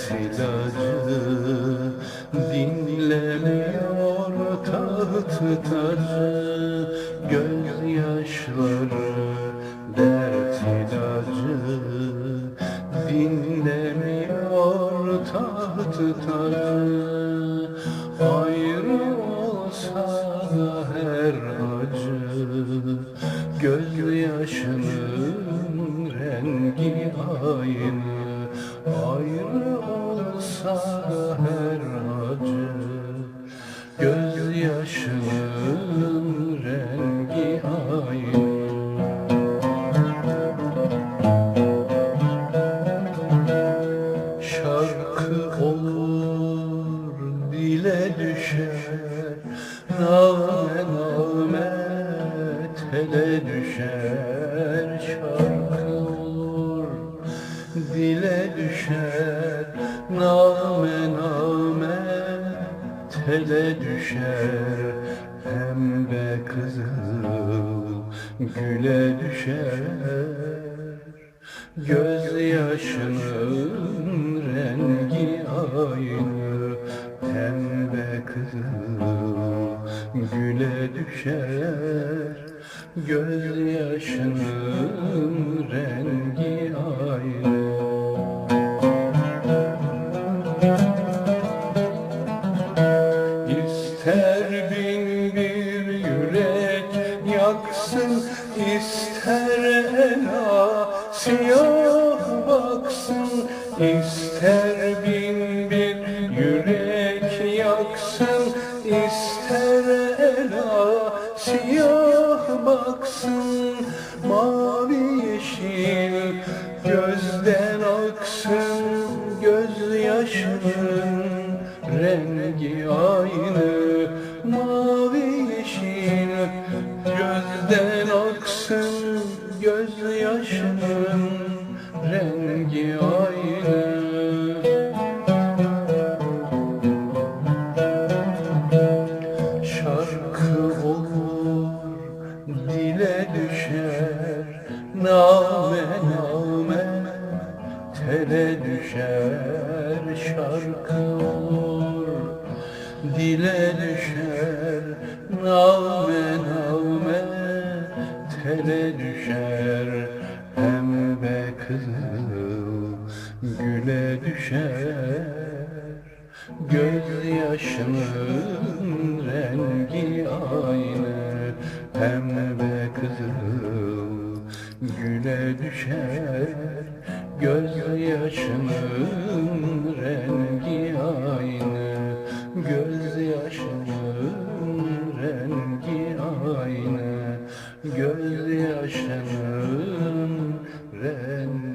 dert ilacı Dinlemiyor tahtı tacı Gözyaşları dert ilacı Dinlemiyor tahtı tacı Ayrı olsa her acı Gözyaşının olur dile düşer Name name tele düşer. Şarkı olur dile düşer Name name tele düşer. Pembe kızıl güle düşer Gözyaşının rengi aynı Pembe kızıl güle düşer. Gözyaşının rengi aynı İster bin bir yürek yaksın ister ela siyah baksın ister bin gözden aksın gözyaşının rengi aynı. Mavi yeşil gözden aksın gözyaşının rengi aynı. Şarkı olur dile düşer Name name tele düşer Şarkı olur. Dile düşer Name name tele düşer. Pembe kızıl güle düşer. Gözyaşının rengi aynı. Pembe kızıl Güle düşer göz gözyaşımın rengi aynı. Gözyaşımın rengi aynı. Gözyaşımın rengi